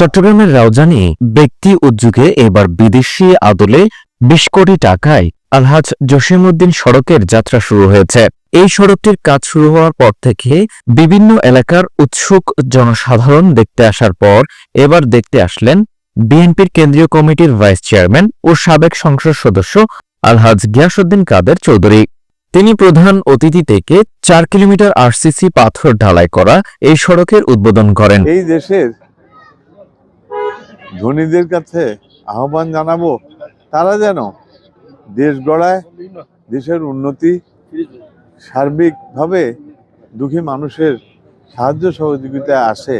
চট্টগ্রামের রাউজানি ব্যক্তি উদ্যোগে এবার বিদেশি আদলে বিশ কোটি টাকায় আলহাজ জসিমউদ্দিন সড়কের যাত্রা শুরু হয়েছে। এই সড়কটির কাজ শুরু হওয়ার পর থেকে বিভিন্ন এলাকার উৎসুক জনসাধারণ দেখতে আসার পর এবার দেখতে আসলেন বিএনপির কেন্দ্রীয় কমিটির ভাইস চেয়ারম্যান ও সাবেক সংসদ সদস্য আলহাজ গিয়াসউদ্দিন কাদের চৌধুরী। তিনি প্রধান অতিথি থেকে চার কিলোমিটার আরসিসি পাথর ঢালাই করা এই সড়কের উদ্বোধন করেন। এই দেশের ধনীদের কাছে আহ্বান জানাব তারা যেন দেশ গড়ায় দেশের উন্নতি সার্বিকভাবে দুঃখী মানুষের সাহায্য সহযোগিতায় আসে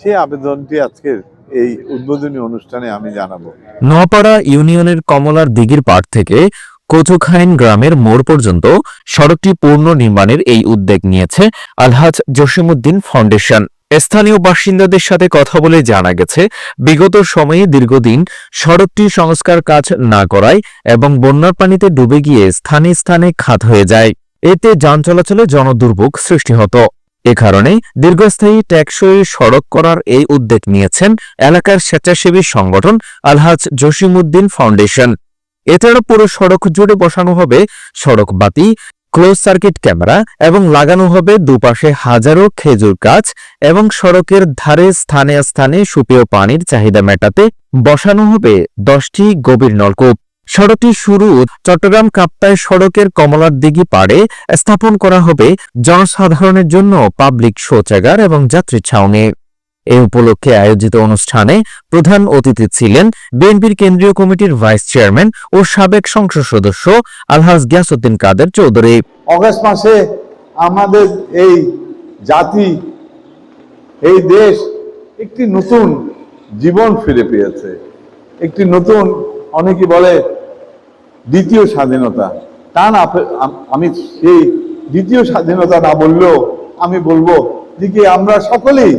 সেই আবেদনটি আজকের এই উদ্বোধনী অনুষ্ঠানে আমি জানাব। নোয়াপাড়া ইউনিয়নের কমলার দিঘির পাড় থেকে কচুখাইন গ্রামের মোড় পর্যন্ত সড়কটি পূর্ণ নির্মাণের এই উদ্যোগ নিয়েছে আলহাজ জসিমউদ্দিন ফাউন্ডেশন। স্থানীয় বাসিন্দাদের সাথে কথা বলে জানা গেছে, বিগত সময়ে দীর্ঘদিন সড়কটি সংস্কার কাজ না করায় এবং বন্যার পানিতে ডুবে গিয়ে স্থানে স্থানে খাত হয়ে যায়। এতে যান চলাচলে জনদুর্ভোগ সৃষ্টি হতো। এ কারণে দীর্ঘস্থায়ী টেকসই সড়ক করার এই উদ্যোগ নিয়েছেন এলাকার স্বেচ্ছাসেবী সংগঠন আলহাজ জসিমউদ্দিন ফাউন্ডেশন। এছাড়া পুরো সড়ক জুড়ে বসানো হবে সড়ক বাতি ক্লোজ সার্কিট ক্যামেরা এবং লাগানো হবে দুপাশে হাজারো খেজুর গাছ এবং সড়কের ধারে স্থানে স্থানে সুপেয় পানির চাহিদা মেটাতে বসানো হবে দশটি গভীর নলকূপ। সড়কটি শুরু চট্টগ্রাম কাপ্তায় সড়কের কমলার দিঘি পাড়ে স্থাপন করা হবে জনসাধারণের জন্য পাবলিক শৌচাগার এবং যাত্রী ছাউনি। এ উপলক্ষে আয়োজিত অনুষ্ঠানে প্রধান অতিথি ছিলেন বিএনপির কেন্দ্রীয় কমিটির ভাইস চেয়ারম্যান ও সাবেক সংসদ সদস্য আলহাজ গিয়াসউদ্দিন কাদের চৌধুরী। অগস্ট মাসে আমাদের এই জাতি, এই দেশ একটি নতুন জীবন ফিরে পেয়েছে। একটি নতুন, অনেকে বলে দ্বিতীয় স্বাধীনতা। তা না আমি সেই দ্বিতীয় স্বাধীনতা না বললেও আমি বলব যে কি আমরা সকলেই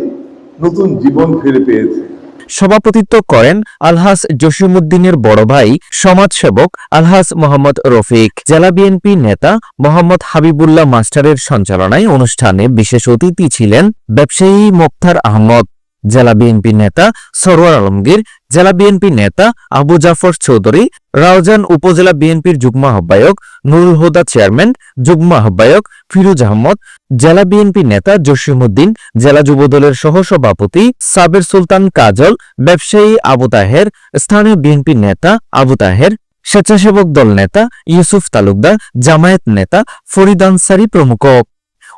নতুন জীবন ফিরে পেয়েছে। সভাপতিত্ব করেন আলহাস জসিমুদ্দিনের বড় ভাই, সমাজসেবক আলহাস মোহাম্মদ রফিক। জেলা বিএনপি নেতা মোহাম্মদ হাবিবুল্লাহ মাস্টারের সঞ্চালনায় অনুষ্ঠানে বিশেষ অতিথি ছিলেন ব্যবসায়ী মোক্তার আহমদ। জেলা বিএনপি নেতা সরোয়ার আলমগীর জেলা বিএনপি নেতা আবু জাফর চৌধুরী রাউজান উপজেলা বিএনপির যুগ্ম আহ্বায়ক নুরুল হুদা চেয়ারম্যান, যুগ্ম আহ্বায়ক ফিরোজ আহমদ, জেলা বিএনপি নেতা জসিমউদ্দিন, জেলা যুবদলের সহসভাপতি সাবের সুলতান কাজল, ব্যবসায়ী আবু তাহের, স্থানীয় বিএনপি নেতা আবু তাহের, স্বেচ্ছাসেবক দল নেতা ইউসুফ তালুকদার, জামায়াত নেতা ফরিদ আনসারি প্রমুখ।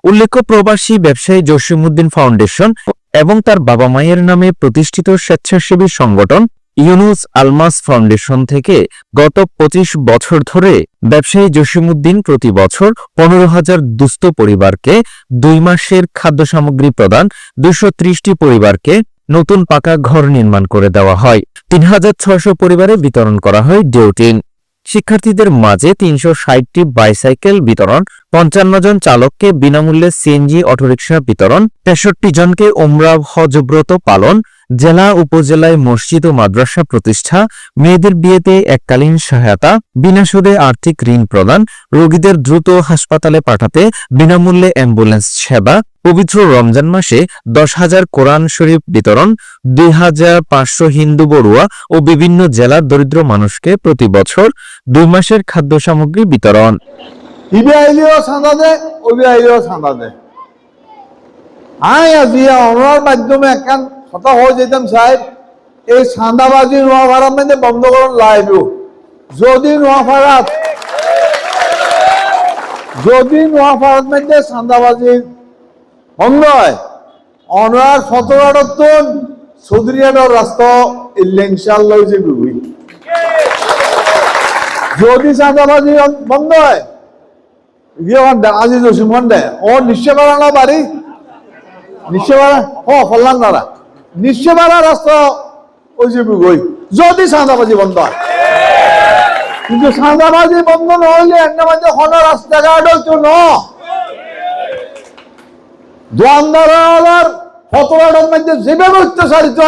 উল্লেখ্য প্রবাসী ব্যবসায়ী জসিমউদ্দিন ফাউন্ডেশন এবং তার বাবা মায়ের নামে প্রতিষ্ঠিত স্বেচ্ছাসেবী সংগঠন ইউনুস আলমাস ফাউন্ডেশন থেকে গত ২৫ বছর ধরে ব্যবসায়ী জসিমউদ্দিন প্রতি বছর পনেরো হাজার দুস্থ পরিবারকে দুই মাসের খাদ্য সামগ্রী প্রদান দুশো ত্রিশটি পরিবারকে নতুন পাকা ঘর নির্মাণ করে দেওয়া হয়। তিন হাজার ছয়শো পরিবারে বিতরণ করা হয় ডিউটিন শিক্ষার্থীদের মাঝে তিনশো ষাটটি বাইসাইকেল বিতরণ, পঞ্চান্ন জন চালককে বিনামূল্যে সিএনজি অটোরিকশা বিতরণ, তেষট্টি জনকে ওমরা হজব্রত পালন জেলা উপজেলায় মসজিদ ও মাদ্রাসা প্রতিষ্ঠা, মেয়েদের বিয়েতে এককালীন সহায়তা বিনা সুদে আর্থিক ঋণ প্রদান, রোগীদের দ্রুত হাসপাতালে পাঠাতে, বিনামূল্যে অ্যাম্বুলেন্স সেবা, পবিত্র রমজান মাসে দশ হাজার কোরআন শরীফ বিতরণ, দুই হাজার পাঁচশো হিন্দু বড়ুয়া ও বিভিন্ন জেলার দরিদ্র মানুষকে প্রতি বছর দুই মাসের খাদ্য সামগ্রী বিতরণ। ইবে আইলেও চাঁদা দে ওবে আইলেও চাঁদা দে আই আজি অনার মাধ্যমে একখান কথা হয়ে যেতাম সাহেব এই চাঁদাবাজি নোয়াফাড়ার মধ্যে বন্ধ করুন লাইব যদি নোয়াফাড়াত যদি নোয়াফাড়ার মধ্যে চাঁদাবাজি বন্ধ হয়। অনার সতেরোটার চৌধুরীয়াটার রাস্তা ইল্লে ইনশাল্লাহ যে বুঝি যদি চাঁদাবাজি বন্ধ হয় আজিজ হোসেন ওখান দেয় ও নিশ্চয় বাড়ি নিশ্চয় ও কল্যাণ দাঁড়া নিশ্চয় পারা রাস্তা ওই যে গই। যদি বন্ধ হয়। কিন্তু চাঁদাবাজি বন্ধ নহলে একটা মাঝে রাস্তাঘাট হইতো ন। দোয়ানদার ফতোয়াটার মধ্যে যেভাবে অত্যাচারিত।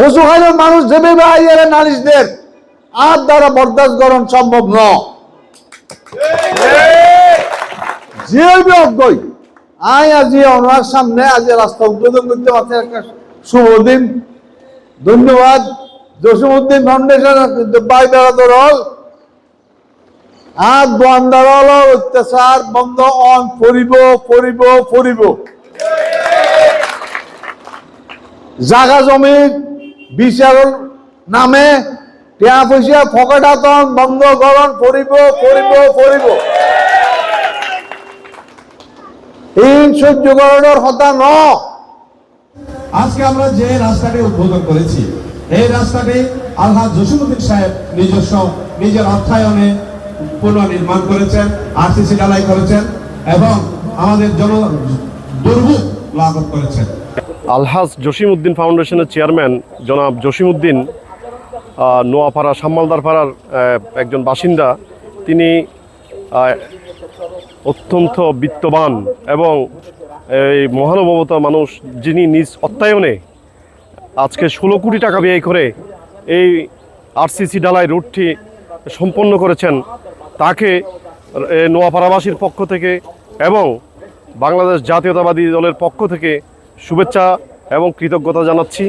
হসু খাইলের মানুষ যেভাবে আইয়ারে নালিশদের আর দ্বারা বরদাস্ত করণ সম্ভব নয় যে অজ্ঞই আই আজি ওনার সামনে রাস্তা উদ্বোধন করতে পারছে। একটা শুভ দিন। ধন্যবাদ। ফাউন্ডেশন বাই বেড়াদর হল আর হল, অত্যাচার বন্ধ, অন পরিব পরিব পরিব জাগা জমি বিচার নামে, টিয়া পয়সা, ফকটাতন বন্ধ করণ পরিব পরিব পরিব এই সহ্য করানোর কথা ন। আজকে আমরা যে রাস্তাটি উদ্বোধন করেছি এই রাস্তাটি আলহাজ জসিমুদ্দিন সাহেব নিজস্ব নিজের অর্থায়নে পুনর্নির্মাণ করেছেন আরসিসি ঢালাই করেছেন এবং আমাদের জন দুর্ভোগ লাঘব করেছেন। আলহাজ জসিমউদ্দিন ফাউন্ডেশনের চেয়ারম্যান জনাব জসিমউদ্দিন আহ, নোয়াপাড়া সাম্মালদারপাড়ার আহ, একজন বাসিন্দা। তিনি অত্যন্ত বিত্তবান এবং এই মহানুভবতা মানুষ যিনি নিজ অত্যায়নে আজকে ষোলো কোটি টাকা ব্যয় করে এই আরসিসি ডালাই রুটটি সম্পন্ন করেছেন, তাকে নোয়াপাড়াবাসীর পক্ষ থেকে এবং বাংলাদেশ জাতীয়তাবাদী দলের পক্ষ থেকে শুভেচ্ছা এবং কৃতজ্ঞতা জানাচ্ছি।